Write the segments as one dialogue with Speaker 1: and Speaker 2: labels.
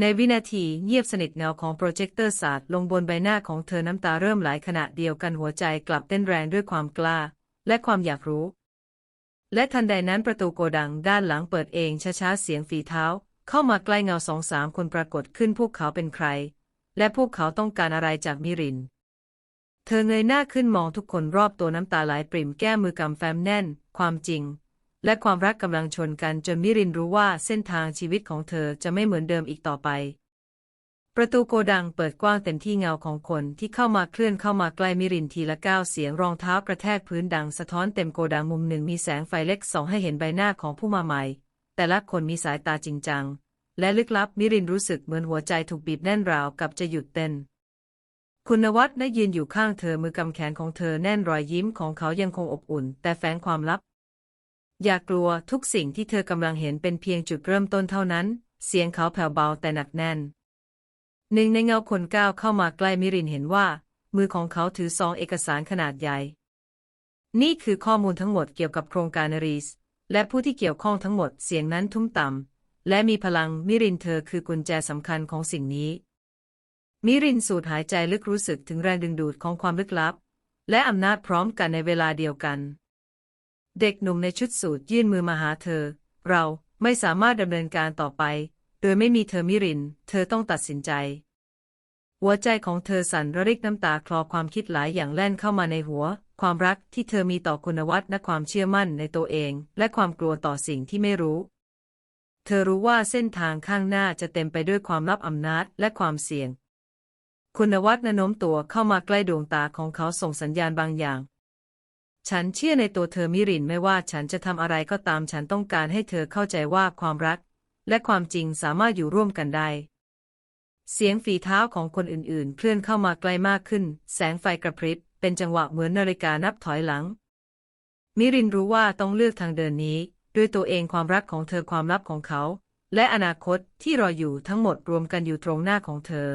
Speaker 1: ในวินาทีเงียบสนิทเงาของโปรเจคเตอร์สาดลงบนใบหน้าของเธอน้ำตาเริ่มไหลขณะเดียวกันหัวใจกลับเต้นแรงด้วยความกล้า และความอยากรู้ และทันใดนั้นประตูโกดังด้านหลังเปิดเองช้าๆเสียงฝีเท้า เข้ามาใกล้เงาสองสามคนปรากฏขึ้นพวกเขาเป็นใคร และพวกเขาต้องการอะไรจากมิริน เธอเงยหน้าขึ้นมองทุกคนรอบตัวน้ำตาไหลปริ่มแก้มือกำแฟ้มแน่น ความจริง และความรักกำลังชนกันจนมิรินรู้ว่าเส้นทางชีวิตของเธอจะไม่เหมือนเดิมอีกต่อไป ประตูโกดังเปิดกว้างเต็มที่เงาของคนที่เข้ามาเคลื่อนเข้ามาใกล้มิรินทีละก้าวเสียงรองเท้ากระแทกพื้นดังสะท้อนเต็มโกดังมุมหนึ่งมีแสงไฟเล็กส่องให้เห็นใบหน้าของผู้มาใหม่ แต่ละคนมีสายตาจริงจัง และลึกลับมิรินรู้สึกเหมือนหัวใจถูกบีบแน่นราวกับจะหยุดเต้นคุณวัฒน์ได้ยืนอยู่ข้างเธอมือกำแขนของเธอแน่นรอยยิ้มของเขายังคงอบอุ่น แต่แฝงความลับ อย่ากลัวทุกสิ่งที่เธอกำลังเห็นเป็นเพียงจุดเริ่มต้นเท่านั้น เสียงเขาแผ่วเบาแต่หนักแน่น หนึ่งในเงาคนก้าวเข้ามาใกล้มิรินเห็นว่า มือของเขาถือซองเอกสารขนาดใหญ่ นี่คือข้อมูลทั้งหมดเกี่ยวกับโครงการรีส และผู้ที่เกี่ยวข้องทั้งหมดเสียงนั้นทุ้มต่ำและมีพลังมิรินเธอคือกุญแจสำคัญของสิ่งนี้ มิรินสูดหายใจลึกรู้สึกถึงแรงดึงดูดของความลึกลับ และอำนาจพร้อมกันในเวลาเดียวกัน เด็กหนุ่มในชุดสูทยื่นมือมาหาเธอ เราไม่สามารถดำเนินการต่อไป โดยไม่มีเธอมิริน เธอต้องตัดสินใจ หัวใจของเธอสั่นระริกน้ำตาคลอความคิดหลายอย่างแล่นเข้ามาในหัว ความรักที่เธอมีต่อคุณวัฒน์และความเชื่อมั่นในตัวเอง และความกลัวต่อสิ่งที่ไม่รู้ เธอรู้ว่าเส้นทางข้างหน้าจะเต็มไปด้วยความลับอำนาจและความเสี่ยง คุณวัฒน์โน้มตัวเข้ามาใกล้ดวงตาของเขาส่งสัญญาณบางอย่าง ฉันเชื่อในตัวเธอมิรินไม่ว่าฉันจะทำอะไรก็ตามฉันต้องการให้เธอเข้าใจว่าความรัก และความจริงสามารถอยู่ร่วมกันได้ เสียงฝีเท้าของคนอื่นๆ เคลื่อนเข้ามาใกล้มากขึ้น แสงไฟกระพริบเป็นจังหวะเหมือนนาฬิกานับถอยหลัง มิรินรู้ว่าต้องเลือกทางเดินนี้ ด้วยตัวเองความรักของเธอความลับของเขา และอนาคตที่รออยู่ทั้งหมดรวมกันอยู่ตรงหน้าของเธอ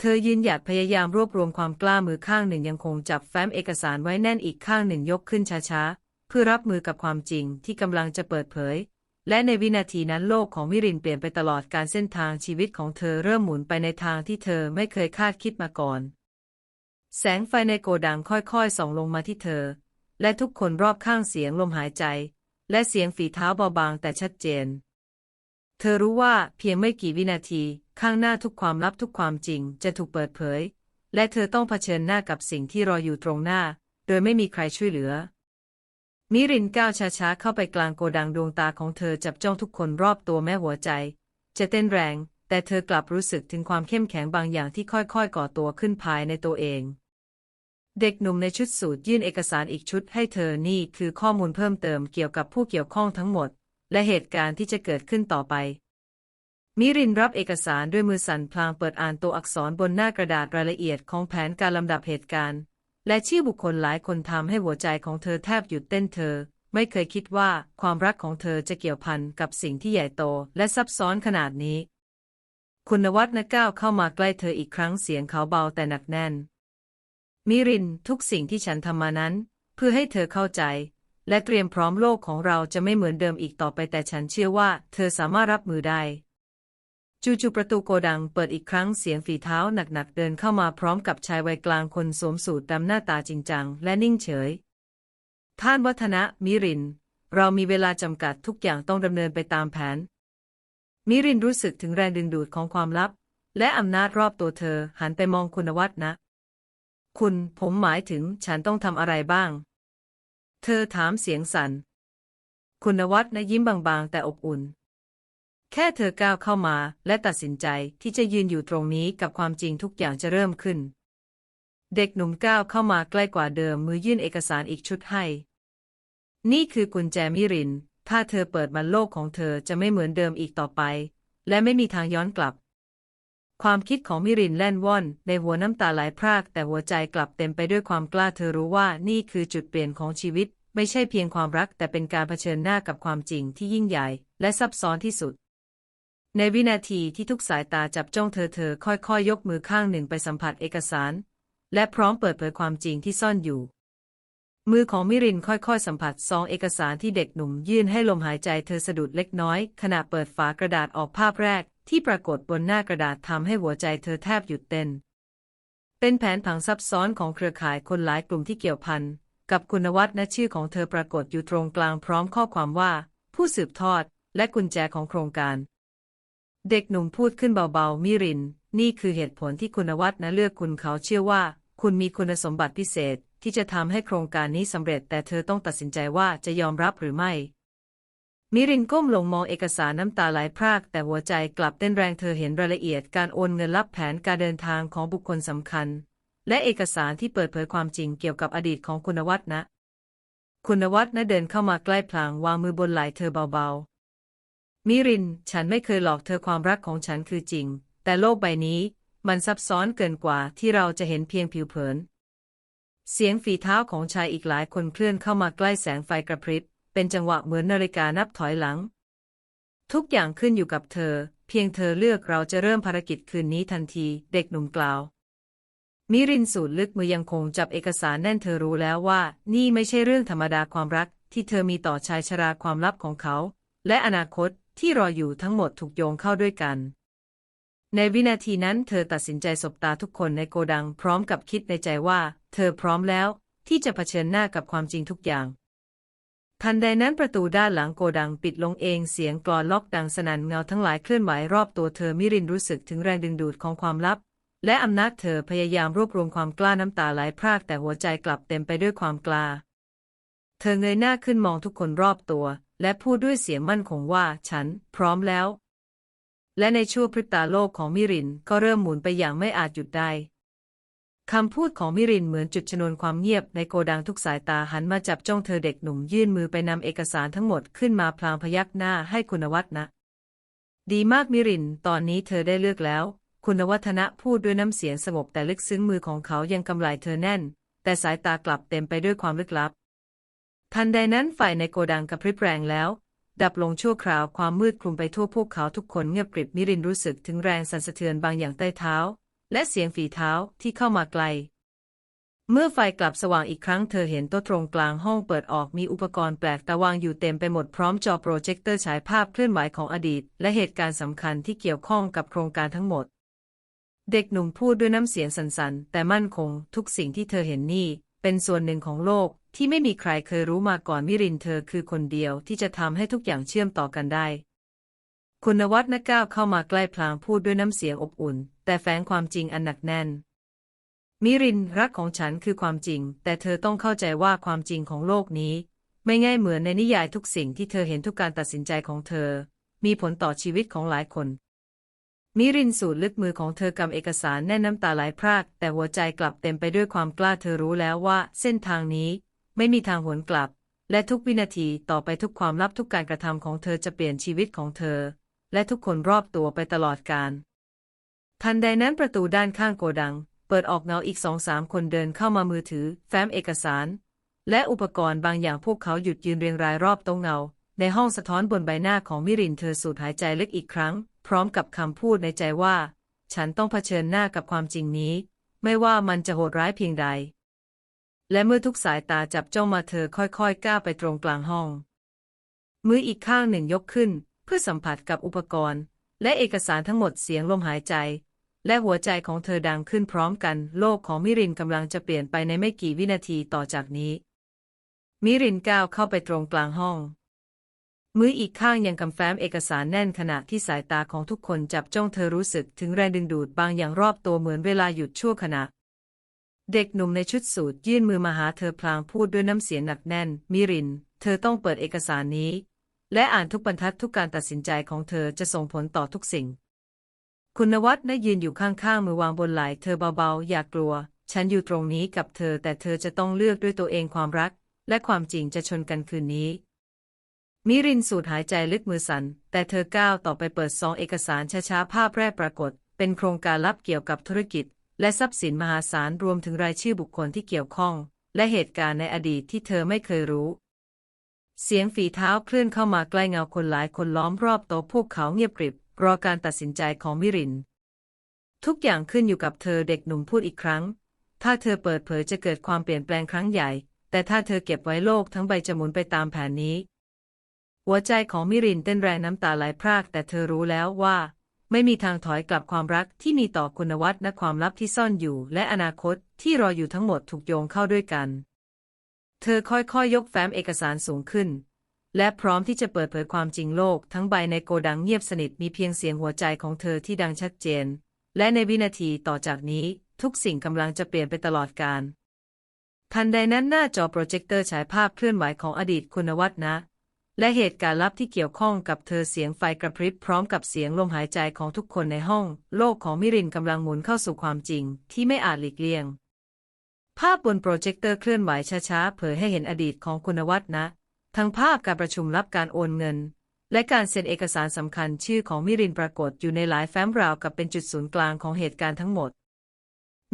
Speaker 1: เธอยืนหยัดพยายามรวบรวมความกล้ามือข้างหนึ่งยังคงจับแฟ้มเอกสารไว้แน่นอีกข้างหนึ่งยกขึ้นช้าๆ เพื่อรับมือกับความจริงที่กำลังจะเปิดเผย และในวินาทีนั้นโลกของมิรินเปลี่ยนไปตลอดการเส้นทางชีวิตของเธอเริ่มหมุนไปในทางที่เธอไม่เคยคาดคิดมาก่อน แสงไฟในโกดังค่อยๆส่องลงมาที่เธอ และทุกคนรอบข้างเสียงลมหายใจ และเสียงฝีเท้าเบาบางแต่ชัดเจน เธอรู้ว่าเพียงไม่กี่วินาที ข้างหน้าทุกความลับทุกความจริงจะถูกเปิดเผย และเธอต้องเผชิญหน้ากับสิ่งที่รออยู่ตรงหน้า โดยไม่มีใครช่วยเหลือ มิรินก้าวช้าๆ เข้าไปกลางโกดังดวงตาของเธอจับจ้องทุกคนรอบตัวแม้หัวใจ จะเต้นแรง แต่เธอกลับรู้สึกถึงความเข้มแข็งบางอย่างที่ค่อยๆ ก่อตัวขึ้นภายในตัวเอง เด็กหนุ่มในชุดสูทยื่นเอกสารอีกชุดให้เธอนี่คือข้อมูลเพิ่มเติมเกี่ยวกับผู้เกี่ยวข้องทั้งหมด และเหตุการณ์ที่จะเกิดขึ้นต่อไป มิรินรับเอกสารด้วยมือสั่นพลางเปิดอ่านตัวอักษรบนหน้ากระดาษรายละเอียดของแผนการลำดับเหตุการณ์ และชื่อบุคคลหลายคนทำให้หัวใจของเธอแทบหยุดเต้นเธอ ไม่เคยคิดว่าความรักของเธอจะเกี่ยวพันกับสิ่งที่ใหญ่โตและซับซ้อนขนาดนี้ คุณวัฒน์ก้าวเข้ามาใกล้เธออีกครั้งเสียงเขาเบาแต่หนักแน่น มิรินทุกสิ่งที่ฉันทำมานั้น เพื่อให้เธอเข้าใจ และเตรียมพร้อมโลกของเราจะไม่เหมือนเดิมอีกต่อไปแต่ฉันเชื่อว่าเธอสามารถรับมือได้จู่ๆประตูโกดังเปิดอีกครั้งเสียงฝีเท้าหนักๆเดินเข้ามาพร้อมกับชายวัยกลางคนสวมสูทดำหน้าตาจริงจังและนิ่งเฉย ท่านวัฒนะมิริน เรามีเวลาจำกัดทุกอย่างต้องดำเนินไปตามแผน มิรินรู้สึกถึงแรงดึงดูดของความลับ และอำนาจรอบตัวเธอหันไปมองคุณวัฒนะ คุณผมหมายถึงฉันต้องทำอะไรบ้าง เธอถามเสียงสัน่น คุณวัฒนะยิ้มบางๆ แต่อบอุ่น แค่เธอก้าวเข้ามาและตัดสินใจที่จะยืนอยู่ตรงนี้กับความจริงทุกอย่างจะเริ่มขึ้น เด็กหนุ่มก้าวเข้ามาใกล้กว่าเดิมมือยื่นเอกสารอีกชุดให้ นี่คือกุญแจมิริน ถ้าเธอเปิดมันโลกของเธอจะไม่เหมือนเดิมอีกต่อไป และไม่มีทางย้อนกลับ ความคิดของมิรินแล่นว่อน ในหัวน้ำตาไหลพราก แต่หัวใจกลับเต็มไปด้วยความกล้าเธอรู้ว่านี่คือจุดเปลี่ยนของชีวิต ไม่ใช่เพียงความรัก แต่เป็นการเผชิญหน้ากับความจริงที่ยิ่งใหญ่ และซับซ้อนที่สุด ในวินาทีที่ทุกสายตาจับจ้องเธอเธอค่อยๆยยกมือข้างหนึ่งไปสัมผัสเอกสาร และพร้อมเปิดเผยความจริงที่ซ่อนอยู่ มือของมิรินค่อยๆ สัมผัสซองเอกสารที่เด็กหนุ่มยื่นให้ลมหายใจเธอสะดุดเล็กน้อย ขณะเปิดฝากระดาษออกภาพแรก ที่ปรากฏบนหน้ากระดาษทำให้หัวใจเธอแทบหยุดเต้น เป็นแผนผังซับซ้อนของเครือข่ายคนหลายกลุ่มที่เกี่ยวพันกับคุณวัฒน์และชื่อของเธอปรากฏอยู่ตรงกลางพร้อมข้อความว่า ผู้สืบทอด และกุญแจของโครงการ เด็กหนุ่มพูดขึ้นเบาๆมิริน นี่คือเหตุผลที่คุณวัฒน์นะเลือกคุณเขาเชื่อว่า คุณมีคุณสมบัติพิเศษ ที่จะทำให้โครงการนี้สำเร็จ แต่เธอต้องตัดสินใจว่าจะยอมรับหรือไม่ มิรินก้มลงมองเอกสารน้ำตาไหลพราก แต่หัวใจกลับเต้นแรงเธอเห็นรายละเอียดการโอนเงินลับแผนการเดินทางของบุคคลสำคัญ และเอกสารที่เปิดเผยความจริงเกี่ยวกับอดีตของคุณวัฒนะ คุณวัฒน์นะเดินเข้ามาใกล้พลางวางมือบนไหล่เธอเบาๆ มิริน ฉันไม่เคยหลอกเธอความรักของฉันคือจริง แต่โลกใบนี้มันซับซ้อนเกินกว่าที่เราจะเห็นเพียงผิวเผิน เสียงฝีเท้าของชายอีกหลายคนเคลื่อนเข้ามาใกล้แสงไฟกระพริบ เป็นจังหวะเหมือนนาฬิกานับถอยหลัง ทุกอย่างขึ้นอยู่กับเธอ เพียงเธอเลือกเราจะเริ่มภารกิจคืนนี้ทันที เด็กหนุ่มกล่าว มิรินสูดลึกมือยังคงจับเอกสารแน่นเธอรู้แล้วว่า นี่ไม่ใช่เรื่องธรรมดาความรัก ที่เธอมีต่อชายชราความลับของเขา และอนาคตที่รออยู่ทั้งหมดถูกโยงเข้าด้วยกัน ในวินาทีนั้นเธอตัดสินใจสบตาทุกคนในโกดังพร้อมกับคิดในใจว่า เธอพร้อมแล้ว ที่จะเผชิญหน้ากับความจริงทุกอย่าง ทันใดนั้นประตูด้านหลังโกดังปิดลงเองเสียงกลอนล็อกดังสนั่นเงาทั้งหลายเคลื่อนไหวรอบตัวเธอมิรินรู้สึกถึงแรงดึงดูดของความลับ และอำนาจเธอพยายามรวบรวมความกล้าน้ำตาไหลพรากแต่หัวใจกลับเต็มไปด้วยความกล้า เธอเงยหน้าขึ้นมองทุกคนรอบตัว และพูดด้วยเสียงมั่นคงว่า ฉัน พร้อมแล้ว และในชั่วพริบตาโลกของมิรินก็เริ่มหมุนไปอย่างไม่อาจหยุดได้คำพูดของมิรินเหมือนจุดชนวนความเงียบในโกดังทุกสายตาหันมาจับจ้องเธอเด็กหนุ่มยื่นมือไปนำเอกสารทั้งหมดขึ้นมาพลางพยักหน้าให้คุณวัฒนะ ดีมากมิริน ตอนนี้เธอได้เลือกแล้ว คุณวัฒนะพูดด้วยน้ำเสียงสงบแต่ลึกซึ้งมือของเขายังกำไลเธอแน่น แต่สายตากลับเต็มไปด้วยความลึกลับ ทันใดนั้นไฟในโกดังกระพริบแรงแล้ว ดับลงชั่วคราวความมืดคลุมไปทั่วพวกเขาทุกคนเงียบกริบมิรินรู้สึกถึงแรงสั่นสะเทือนบางอย่างใต้เท้า และเสียงฝีเท้าที่เข้ามาไกล เมื่อไฟกลับสว่างอีกครั้งเธอเห็นโต๊ะตรงกลางห้องเปิดออกมีอุปกรณ์แปลกตาวางอยู่เต็มไปหมดพร้อมจอโปรเจคเตอร์ฉายภาพเคลื่อนไหวของอดีต และเหตุการณ์สำคัญที่เกี่ยวข้องกับโครงการทั้งหมด เด็กหนุ่มพูดด้วยน้ำเสียงสั่นๆ แต่มั่นคง ทุกสิ่งที่เธอเห็นนี่ เป็นส่วนหนึ่งของโลก ที่ไม่มีใครเคยรู้มาก่อนมิรินเธอคือคนเดียวที่จะทำให้ทุกอย่างเชื่อมต่อกันได้ คุณวัฒน์นก้าวเข้ามาใกล้พลางพูดด้วยน้ำเสียงอบอุ่น แต่แฝงความจริงอันหนักแน่น มิรินรักของฉันคือความจริง แต่เธอต้องเข้าใจว่าความจริงของโลกนี้ ไม่ง่ายเหมือนในนิยายทุกสิ่งที่เธอเห็นทุกการตัดสินใจของเธอ มีผลต่อชีวิตของหลายคนมิรินสูดลึกมือของเธอกำเอกสารแน่นน้ำตาไหลพราก แต่หัวใจกลับเต็มไปด้วยความกล้าเธอรู้แล้วว่า เส้นทางนี้ ไม่มีทางหวนกลับ และทุกวินาทีต่อไปทุกความลับทุกการกระทำของเธอจะเปลี่ยนชีวิตของเธอ และทุกคนรอบตัวไปตลอดกาลทันใดนั้นประตูด้านข้างโกดัง เปิดออกเงาอีกสองสามคนเดินเข้ามามือถือ แฟ้มเอกสาร และอุปกรณ์บางอย่างพวกเขาหยุดยืนเรียงรายรอบโต๊ะเงา ในห้องสะท้อนบนใบหน้าของมิรินเธอสูดหายใจลึกอีกครั้ง พร้อมกับคำพูดในใจว่า ฉันต้องเผชิญหน้ากับความจริงนี้ ไม่ว่ามันจะโหดร้ายเพียงใด และเมื่อทุกสายตาจับจ้องมาเธอค่อยๆก้าวไปตรงกลางห้อง มืออีกข้างหนึ่งยกขึ้น เพื่อสัมผัสกับอุปกรณ์ และเอกสารทั้งหมดเสียงลมหายใจ และหัวใจของเธอดังขึ้นพร้อมกัน โลกของมิรินกำลังจะเปลี่ยนไปในไม่กี่วินาทีต่อจากนี้ มิรินก้าวเข้าไปตรงกลางห้อง มืออีกข้างยังกำแฟ้มเอกสารแน่นขณะที่สายตาของทุกคนจับจ้องเธอรู้สึกถึงแรงดึงดูดบางอย่างรอบตัวเหมือนเวลาหยุดชั่วขณะ เด็กหนุ่มในชุดสูทยื่นมือมาหาเธอพลางพูดด้วยน้ำเสียงหนักแน่น มิริน เธอต้องเปิดเอกสารนี้ และอ่านทุกบรรทัดทุกการตัดสินใจของเธอจะส่งผลต่อทุกสิ่ง คุณวัฒน์ได้ยืนอยู่ข้างๆ มือวางบนไหล่เธอเบาๆ อย่ากกลัว ฉันอยู่ตรงนี้กับเธอ แต่เธอจะต้องเลือกด้วยตัวเองความรัก และความจริงจะชนกันคืนนี้ มิรินสูดหายใจลึกมือสัน่นแต่เธอก้าวต่อไปเปิดซองเอกสารช้าๆภาพแรกปรากฏ เป็นโครงการลับเกี่ยวกับธุรกิจ และทรัพย์สินมหาศาลรวมถึงรายชื่อบุคคลที่เกี่ยวข้อง และเหตุการณ์ในอดีตที่เธอไม่เคยรู้ เสียงฝีเท้าเคลื่อนเข้ามาใกล้เงาคนหลายคนล้อมรอบโต๊ะพวกเขาเงียบกริบ รอการตัดสินใจของมิริน ทุกอย่างขึ้นอยู่กับเธอเด็กหนุ่มพูดอีกครั้ง ถ้าเธอเปิดเผยจะเกิดความเปลี่ยนแปลงครั้งใหญ่ แต่ถ้าเธอเก็บไว้โลกทั้งใบจะหมุนไปตามแผนนี้ หัวใจของมิรินเต้นแรงน้ำตาไหลพราก แต่เธอรู้แล้วว่า ไม่มีทางถอยกลับความรักที่มีต่อคุณวัฒน์และความลับที่ซ่อนอยู่ และอนาคตที่รออยู่ทั้งหมดถูกโยงเข้าด้วยกัน เธอค่อยๆยยกแฟ้มเอกสารสูงขึ้น และพร้อมที่จะเปิดเผยความจริงโลก ทั้งใบในโกดังเงียบสนิทมีเพียงเสียงหัวใจของเธอที่ดังชัดเจน และในวินาทีต่อจากนี้ ทุกสิ่งกำลังจะเปลี่ยนไปตลอดกาลทันใดนั้นหน้าจอโปรเจคเตอร์ฉายภาพเคลื่อนไหวของอดีตคุณวัฒน์นะ และเหตุการณ์ลับที่เกี่ยวข้องกับเธอเสียงไฟกระพริบพร้อมกับเสียงลมหายใจของทุกคนในห้อง โลกของมิรินกำลังหมุนเข้าสู่ความจริงที่ไม่อาจหลีกเลี่ยง ภาพบนโปรเจคเตอร์เคลื่อนไหวช้าๆ เผยให้เห็นอดีตของคุณวัฒนะ ทั้งภาพการประชุมลับการโอนเงิน และการเซ็นเอกสารสำคัญชื่อของมิรินปรากฏอยู่ในหลายแฟ้มราวกับเป็นจุดศูนย์กลางของเหตุการณ์ทั้งหมด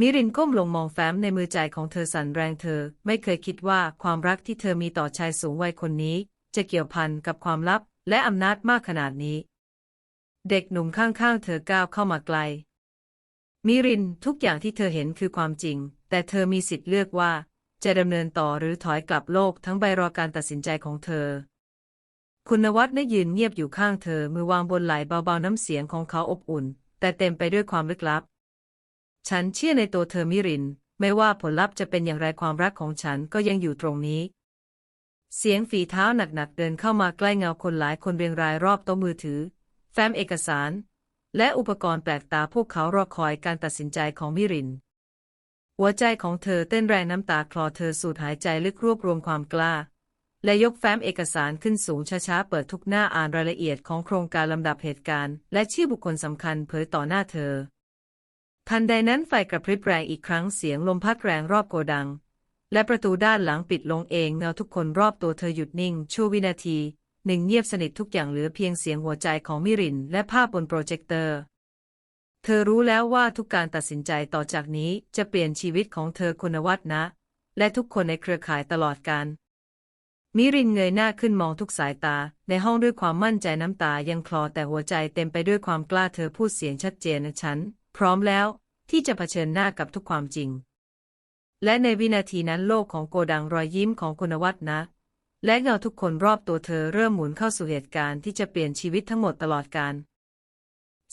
Speaker 1: มิรินก้มลงมองแฟ้มในมือใจของเธอสั่นแรงเธอ ไม่เคยคิดว่าความรักที่เธอมีต่อชายสูงวัยคนนี้ จะเกี่ยวพันกับความลับและอำนาจมากขนาดนี้ เด็กหนุ่มข้างๆ เธอก้าวเข้ามาไกล มิรินทุกอย่างที่เธอเห็นคือความจริง แต่เธอมีสิทธิ์เลือกว่า จะดำเนินต่อหรือถอยกลับโลกทั้งใบรอการตัดสินใจของเธอ คุณวัฒน์ได้ยืนเงียบอยู่ข้างเธอมือวางบนไหล่เบาๆน้ำเสียงของเขาอบอุ่น แต่เต็มไปด้วยความลึกลับ ฉันเชื่อในตัวเธอมิริน ไม่ว่าผลลัพธ์จะเป็นอย่างไรความรักของฉันก็ยังอยู่ตรงนี้ เสียงฝีเท้าหนักๆเดินเข้ามาใกล้เงาคนหลายคนเรียงรายรอบโต๊ะมือถือ แฟ้มเอกสาร และอุปกรณ์แปลกตาพวกเขารอคอยการตัดสินใจของมิริน หัวใจของเธอเต้นแรงน้ำตาคลอเธอสูดหายใจลึกรวบรวมความกล้า และยกแฟ้มเอกสารขึ้นสูงช้าๆเปิดทุกหน้าอ่านรายละเอียดของโครงการลำดับเหตุการณ์ และชื่อบุคคลสำคัญเผยต่อหน้าเธอทันใดนั้นไฟกระพริบแรงอีกครั้งเสียงลมพัดแรงรอบโกดัง และประตูด้านหลังปิดลงเองเงาทุกคนรอบตัวเธอหยุดนิ่ง ชั่ววินาที หนึ่งเงียบสนิททุกอย่างเหลือเพียงเสียงหัวใจของมิริน และภาพบนโปรเจคเตอร์ เธอรู้แล้วว่าทุกการตัดสินใจต่อจากนี้จะเปลี่ยนชีวิตของเธอคุณวัฒน์นะ และทุกคนในเครือข่ายตลอดกาลมิรินเงยหน้าขึ้นมองทุกสายตา ในห้องด้วยความมั่นใจน้ำตายังคลอแต่หัวใจเต็มไปด้วยความกล้าเธอพูดเสียงชัดเจนฉัน พร้อมแล้วที่จะเผชิญหน้ากับทุกความจริง และในวินาทีนั้นโลกของโกดังรอยยิ้มของคุณวัฒนะ และเงาทุกคนรอบตัวเธอเริ่มหมุนเข้าสู่เหตุการณ์ที่จะเปลี่ยนชีวิตทั้งหมดตลอดกาล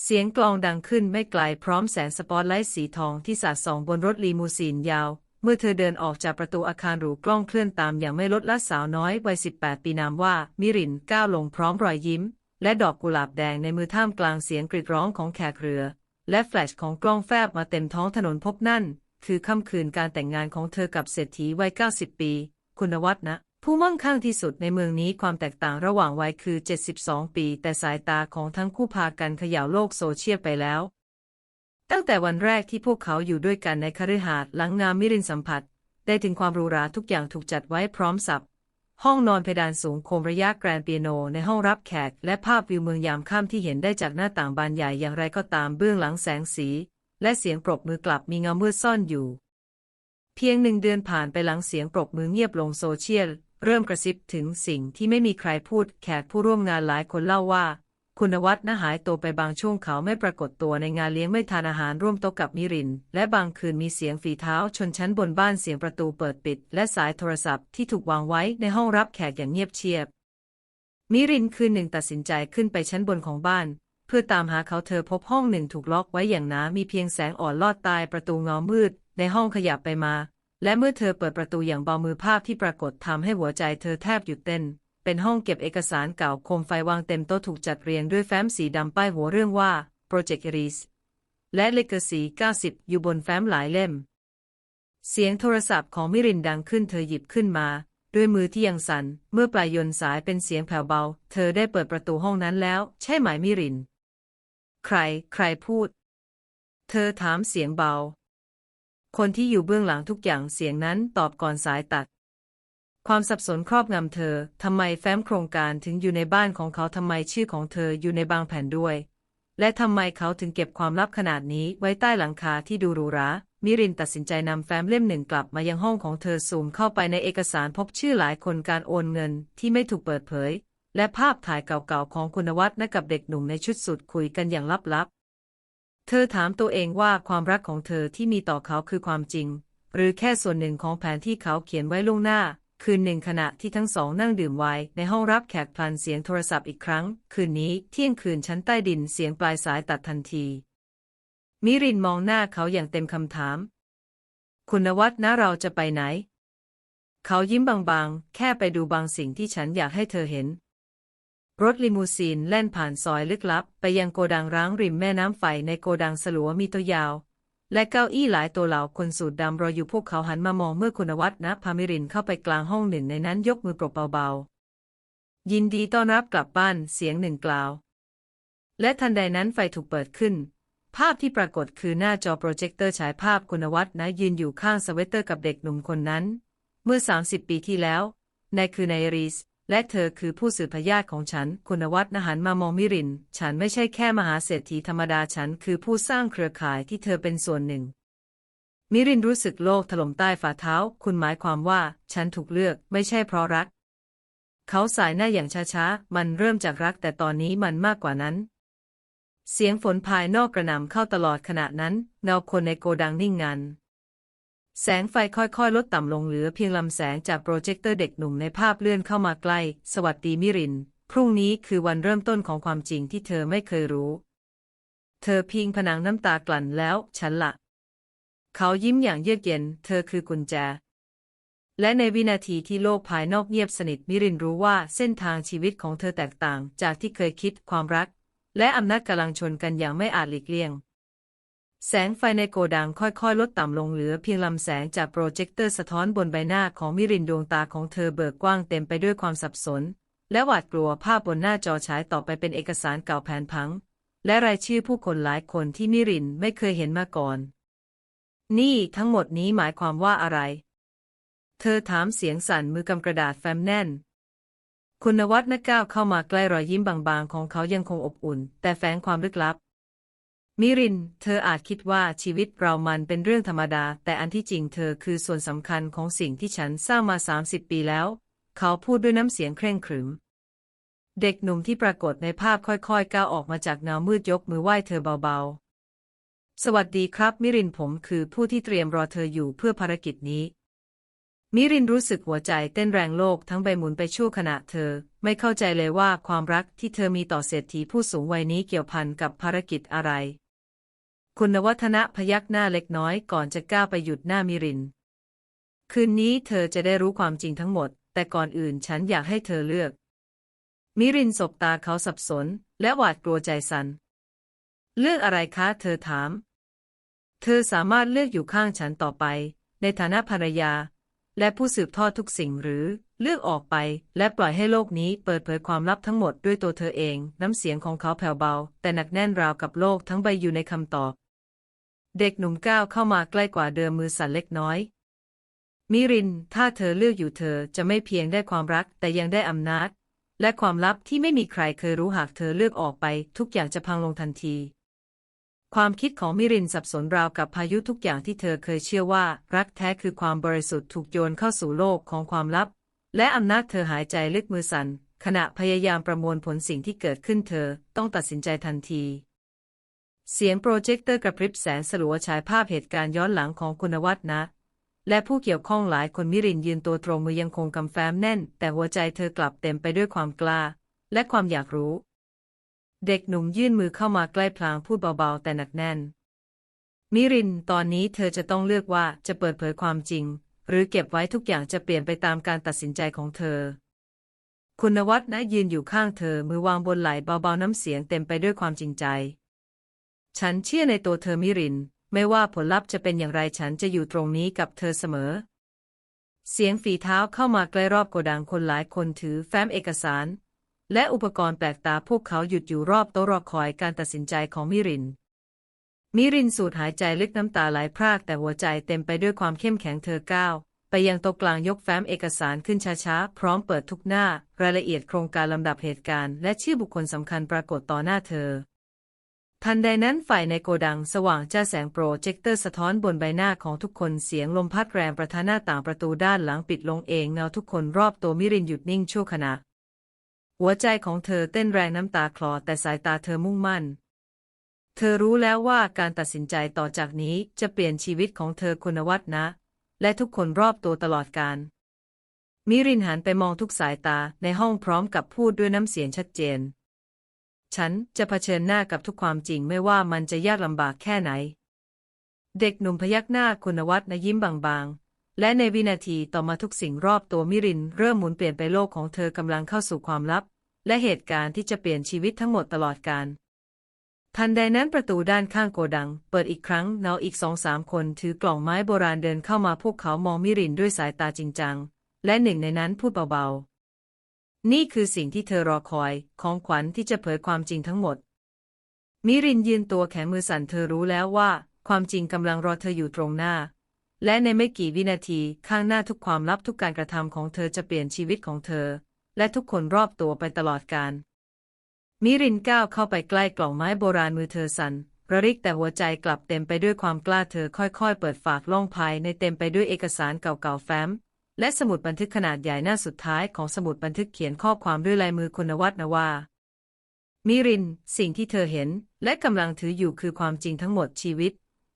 Speaker 1: เสียงกลองดังขึ้นไม่ไกลพร้อมแสงสปอตไลท์สีทองที่สาดส่องบนรถลีมูซีนยาว เมื่อเธอเดินออกจากประตูอาคารหรูกล้องเคลื่อนตามอย่างไม่ลดละสาวน้อยวัย18 ปีนามว่า มิรินก้าวลงพร้อมรอยยิ้ม และดอกกุหลาบแดงในมือท่ามกลางเสียงกรีดร้องของแขกเรือ และแฟลชของกล้องแฟบมาเต็มท้องถนนพบนั่น คือค่ำคืนการแต่งงานของเธอกับเศรษฐีวัย 90 ปี คุณวัฒนะ ผู้มั่งคั่งที่สุดในเมืองนี้ความแตกต่างระหว่างวัยคือ 72 ปี แต่สายตาของทั้งคู่พากันเขย่าโลกโซเชียลไปแล้ว ตั้งแต่วันแรกที่พวกเขาอยู่ด้วยกันในคฤหาสน์หลังงามมิรินสัมผัส ได้ถึงความหรูหราทุกอย่างถูกจัดไว้พร้อมสับห้องนอนเพดานสูงโคมระยะแกรนเปียโน ในห้องรับแขก และภาพวิวเมืองยามค่ำที่เห็นได้จากหน้าต่างบานใหญ่อย่างไรก็ตามเบื้องหลังแสงสี และเสียงปรบมือกลับมีเงามืดซ่อนอยู่ เพียงหนึ่งเดือนผ่านไปหลังเสียงปรบมือเงียบลงโซเชียล เริ่มกระซิบถึงสิ่งที่ไม่มีใครพูดแขกผู้ร่วมงานหลายคนเล่าว่า คุณวัฒน์น่ะหายตัวไปบางช่วงเขาไม่ปรากฏตัวในงานเลี้ยงไม่ทานอาหารร่วมโต๊ะกับมิริน และบางคืนมีเสียงฝีเท้าชนชั้นบนบ้านเสียงประตูเปิดปิด และสายโทรศัพท์ที่ถูกวางไว้ในห้องรับแขกอย่างเงียบเชียบมิรินคืนหนึ่งตัดสินใจขึ้นไปชั้นบนของบ้าน พื่อตามหาเขาเธอพบห้องหนึ่งถูกล็อกไว้อย่างหนามีเพียงแสงอ่อนลอดใต้ประตูเงามืด ในห้องขยับไปมา และเมื่อเธอเปิดประตูอย่างเบามือภาพที่ปรากฏทำให้หัวใจเธอแทบหยุดเต้น เป็นห้องเก็บเอกสารเก่าโคมไฟวางเต็มโต๊ะถูกจัดเรียงด้วยแฟ้มสีดำป้ายหัวเรื่องว่า Project r i s และ Legacy 90 อยู่บนแฟ้มหลายเล่ม เสียงโทรศัพท์ของมิรินดังขึ้นเธอหยิบขึ้นมาด้วยมือที่ยังสั่นเมื่อปลายยนสายเป็นเสียงแผ่วเบา เธอได้เปิดประตูห้องนั้นแล้ว ใช่ไหมมิริน ใคร ใครพูด เธอถามเสียงเบา คนที่อยู่เบื้องหลังทุกอย่างเสียงนั้นตอบก่อนสายตัด ความสับสนครอบงำเธอ ทำไมแฟ้มโครงการถึงอยู่ในบ้านของเขาทำไมชื่อของเธออยู่ในบางแผ่นด้วย และทำไมเขาถึงเก็บความลับขนาดนี้ไว้ใต้หลังคาที่ดูหรูหรามิรินตัดสินใจนำแฟ้มเล่มหนึ่งกลับมายังห้องของเธอซูมเข้าไปในเอกสารพบชื่อหลายคนการโอนเงินที่ไม่ถูกเปิดเผย และภาพถ่ายเก่าๆของคุณวัฒน์กับเด็กหนุ่มในชุดสุดคุยกันอย่างลับๆ เธอถามตัวเองว่าความรักของเธอที่มีต่อเขาคือความจริง หรือแค่ส่วนหนึ่งของแผนที่เขาเขียนไว้ล่วงหน้า คืนหนึ่งขณะที่ทั้งสองนั่งดื่มไวน์ในห้องรับแขกพลันเสียงโทรศัพท์อีกครั้ง คืนนี้เที่ยงคืนชั้นใต้ดินเสียงปลายสายตัดทันที มิรินมองหน้าเขาอย่างเต็มคำถาม คุณวัฒน์นะเราจะไปไหน เขายิ้มบางๆ แค่ไปดูบางสิ่งที่ฉันอยากให้เธอเห็น รถลิมูซีนแล่นผ่านซอยลึกลับ ไปยังโกดังร้างริมแม่น้ำไฟในโกดังสลัวมีตัวยาว และเก้าอี้หลายตัวเหล่าคนสูดดำรออยู่พวกเขาหันมามองเมื่อคุณวัฒน์นะพามิรินเข้าไปกลางห้องหนึ่งในนั้นยกมือปรบเบาๆ ยินดีต้อนรับกลับบ้านเสียงหนึ่งกล่าว และทันใดนั้นไฟถูกเปิดขึ้น ภาพที่ปรากฏคือหน้าจอโปรเจคเตอร์ฉายภาพคุณวัฒน์นะยืนอยู่ข้างสเวตเตอร์กับเด็กหนุ่มคนนั้น เมื่อ 30 ปีที่แล้วนายคือนายรีส และเธอคือผู้สืบพยาธิของฉัน คุณวัฒน์นหันมามองมิริน ฉันไม่ใช่แค่มหาเศรษฐีธรรมดาฉันคือผู้สร้างเครือข่ายที่เธอเป็นส่วนหนึ่ง มิรินรู้สึกโลกถล่มใต้ฝ่าเท้า คุณหมายความว่า ฉันถูกเลือก ไม่ใช่เพราะรัก เขาสายหน้าอย่างช้าๆ มันเริ่มจากรักแต่ตอนนี้มันมากกว่านั้น เสียงฝนภายนอกกระหน่ำเข้าตลอดขณะนั้น เงาคนในโกดังนิ่งงัน แสงไฟค่อยๆ ลดต่ำลงเหลือเพียงลำแสงจากโปรเจคเตอร์เด็กหนุ่มในภาพเลื่อนเข้ามาใกล้ สวัสดีมิริน พรุ่งนี้คือวันเริ่มต้นของความจริงที่เธอไม่เคยรู้ เธอพิงผนังน้ำตากลั่นแล้วฉันละเขายิ้มอย่างเยือกเย็น เธอคือกุญแจ และในวินาทีที่โลกภายนอกเงียบสนิทมิรินรู้ว่าเส้นทางชีวิตของเธอแตกต่างจากที่เคยคิดความรัก และอำนาจกำลังชนกันอย่างไม่อาจหลีกเลี่ยง แสงไฟในโกดังค่อยๆ ลดต่ำลงเหลือเพียงลำแสงจากโปรเจคเตอร์สะท้อนบนใบหน้าของมิรินดวงตาของเธอเบิกกว้างเต็มไปด้วยความสับสน และหวาดกลัวภาพบนหน้าจอฉายต่อไปเป็นเอกสารเก่าแผนพัง และรายชื่อผู้คนหลายคนที่มิรินไม่เคยเห็นมาก่อน นี่ทั้งหมดนี้หมายความว่าอะไร เธอถามเสียงสั่นมือกำกระดาษแฟ้มแน่น คุณนวัฒน์นักก้าวเข้ามาใกล้รอยยิ้มบางๆ ของเขายังคงอบอุ่น แต่แฝงความลึกลับ มิริน เธออาจคิดว่าชีวิตเรามันเป็นเรื่องธรรมดา แต่อันที่จริงเธอคือส่วนสำคัญของสิ่งที่ฉันสร้างมา 30 ปีแล้ว เขาพูดด้วยน้ำเสียงเคร่งขรึม เด็กหนุ่มที่ปรากฏในภาพค่อยๆ ก้าวออกมาจากเงามืดยกมือไหว้เธอเบาๆ สวัสดีครับ มิรินผมคือผู้ที่เตรียมรอเธออยู่เพื่อภารกิจนี้ มิรินรู้สึกหัวใจเต้นแรงโลกทั้งใบหมุนไปชั่วขณะเธอ ไม่เข้าใจเลยว่าความรักที่เธอมีต่อเศรษฐีผู้สูงวัยนี้เกี่ยวพันกับภารกิจอะไร คุณวัฒนะพยักหน้าเล็กน้อยก่อนจะก้าวไปหยุดหน้ามิริน คืนนี้เธอจะได้รู้ความจริงทั้งหมด แต่ก่อนอื่นฉันอยากให้เธอเลือก มิรินสบตาเขาสับสน และหวาดกลัวใจสัน่น เลือกอะไรคะ เธอถาม เธอสามารถเลือกอยู่ข้างฉันต่อไป ในฐานะภรรยา และผู้สืบทอดทุกสิ่งหรือเลือกออกไป และปล่อยให้โลกนี้เปิดเผยความลับทั้งหมดด้วยตัวเธอเอง น้ำเสียงของเขาแผ่วเบา แต่หนักแน่นราวกับโลกทั้งใบอยู่ในคำตอบ เด็กหนุ่มก้าวเข้ามาใกล้กว่าเดิมมือสั่นเล็กน้อย มิริน ถ้าเธอเลือกอยู่เธอจะไม่เพียงได้ความรักแต่ยังได้อำนาจ และความลับที่ไม่มีใครเคยรู้หากเธอเลือกออกไป ทุกอย่างจะพังลงทันที ความคิดของมิรินสับสนราวกับพายุทุกอย่างที่เธอเคยเชื่อว่า รักแท้คือความบริสุทธิ์ถูกโยนเข้าสู่โลกของความลับ และอำนาจเธอหายใจลึกมือสั่นขณะพยายามประมวลผลสิ่งที่เกิดขึ้นเธอต้องตัดสินใจทันที เสียงโปรเจคเตอร์กระพริบแสงสลัวฉายภาพเหตุการณ์ย้อนหลังของคุณวัฒนะ และผู้เกี่ยวข้องหลายคนมิรินยืนตัวตรงมือยังคงกำแฟ้มแน่น แต่หัวใจเธอกลับเต็มไปด้วยความกล้า และความอยากรู้ เด็กหนุ่มยื่นมือเข้ามาใกล้พลางพูดเบาๆ แต่หนักแน่น มิรินตอนนี้เธอจะต้องเลือกว่าจะเปิดเผยความจริง หรือเก็บไว้ทุกอย่างจะเปลี่ยนไปตามการตัดสินใจของเธอคุณวัฒน์นะยืนอยู่ข้างเธอมือวางบนไหล่เบาๆน้ำเสียงเต็มไปด้วยความจริงใจ ฉันเชื่อในตัวเธอมิริน ไม่ว่าผลลัพธ์จะเป็นอย่างไรฉันจะอยู่ตรงนี้กับเธอเสมอ เสียงฝีเท้าเข้ามาใกล้รอบโกดังคนหลายคนถือแฟ้มเอกสาร และอุปกรณ์แปลกตาพวกเขาหยุดอยู่รอบโต๊ะรอคอยการตัดสินใจของมิริน มิรินสูดหายใจลึกน้ำตาไหลพรากแต่หัวใจเต็มไปด้วยความเข้มแข็งเธอก้าวไปยังโต๊ะกลางยกแฟ้มเอกสารขึ้นช้าๆ พร้อมเปิดทุกหน้า รายละเอียดโครงการลำดับเหตุการณ์ และชื่อบุคคลสำคัญปรากฏต่อหน้าเธอ ทันใดนั้นฝ่ายในโกดังสว่างจ้าแสงโปรเจคเตอร์สะท้อนบนใบหน้าของทุกคนเสียงลมพัดแรงประทานหน้าต่างประตูด้านหลังปิดลงเองเงาทุกคนรอบตัวมิรินหยุดนิ่งชั่วขณะ หัวใจของเธอเต้นแรงน้ำตาคลอแต่สายตาเธอมุ่งมั่น เธอรู้แล้วว่าการตัดสินใจต่อจากนี้จะเปลี่ยนชีวิตของเธอคุณวัฒนะ และทุกคนรอบตัวตลอดการ มิรินหันไปมองทุกสายตาในห้องพร้อมกับพูดด้วยน้ำเสียงชัดเจน ฉันจะเผชิญหน้ากับทุกความจริงไม่ว่ามันจะยากลำบากแค่ไหน เด็กหนุ่มพยักหน้าคุณวัฒนยิ้มบางๆ และในวินาทีต่อมาทุกสิ่งรอบตัวมิริน เริ่มหมุนเปลี่ยนไปโลกของเธอกำลังเข้าสู่ความลับ และเหตุการณ์ที่จะเปลี่ยนชีวิตทั้งหมดตลอดกาลทันใดนั้นประตูด้านข้างโกดัง เปิดอีกครั้งเนาอีกสองสามคนถือกล่องไม้โบราณเดินเข้ามาพวกเขามองมิรินด้วยสายตาจริงจัง และหนึ่งในนั้นพูดเบาๆ นี่คือสิ่งที่เธอรอคอยของขวัญที่จะเผยความจริงทั้งหมด มิรินยืนตัวแข็งมือสั่นเธอรู้แล้วว่า ความจริงกำลังรอเธออยู่ตรงหน้า และในไม่กี่วินาทีข้างหน้าทุกความลับทุกการกระทำของเธอจะเปลี่ยนชีวิตของเธอ และทุกคนรอบตัวไปตลอดกาลมิรินก้าวเข้าไปใกล้กล่องไม้โบราณมือเธอสั่นระริกแต่หัวใจกลับเต็มไปด้วยความกล้าเธอค่อยๆ เปิดฝากล่องภายในเต็มไปด้วยเอกสารเก่าๆ แฟ้ม และสมุดบันทึกขนาดใหญ่หน้าสุดท้ายของสมุดบันทึกเขียนข้อความด้วยลายมือคุณวัฒนว่ามิริน สิ่งที่เธอเห็น และกำลังถืออยู่คือความจริงทั้งหมดชีวิต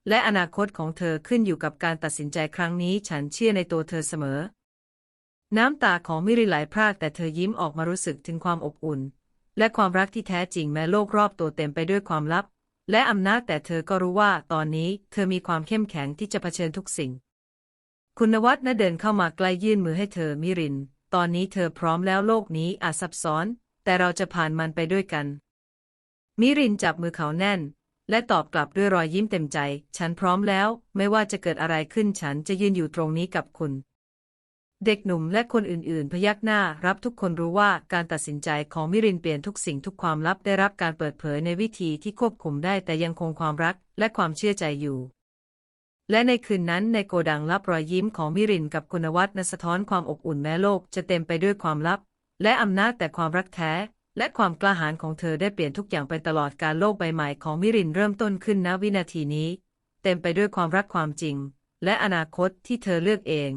Speaker 1: และอนาคตของเธอขึ้นอยู่กับการตัดสินใจครั้งนี้ ฉันเชื่อในตัวเธอเสมอ น้ำตาของมิรินไหลพรากแต่เธอยิ้มออกมารู้สึกถึงความอบอุ่น และความรักที่แท้จริงแม้โลกรอบตัวเต็มไปด้วยความลับ และอำนาจแต่เธอก็รู้ว่าตอนนี้เธอมีความเข้มแข็งที่จะเผชิญทุกสิ่ง คุณวัฒน์นะเดินเข้ามาใกล้ยื่นมือให้เธอมิริน ตอนนี้เธอพร้อมแล้วโลกนี้อาจซับซ้อน แต่เราจะผ่านมันไปด้วยกัน มิรินจับมือเขาแน่น และตอบกลับด้วยรอยยิ้มเต็มใจ ฉันพร้อมแล้ว ไม่ว่าจะเกิดอะไรขึ้นฉันจะยืนอยู่ตรงนี้กับคุณ เด็กหนุ่มและคนอื่นๆ พยักหน้ารับทุกคนรู้ว่าการตัดสินใจของมิรินเปลี่ยนทุกสิ่งทุกความลับได้รับการเปิดเผยในวิธีที่ควบคุมได้แต่ยังคงความรักและความเชื่อใจอยู่ และในคืนนั้นในโกดังรับรอยยิ้มของมิรินกับคุณวัฒน์นสะท้อนความอบอุ่นแม้โลกจะเต็มไปด้วยความลับ และอำนาจแต่ความรักแท้ และความกล้าหาญของเธอได้เปลี่ยนทุกอย่างไปตลอดการโลกใบใหม่ของมิรินเริ่มต้นขึ้นณวินาทีนี้ เต็มไปด้วยความรักความจริง และอนาคตที่เธอเลือกเอง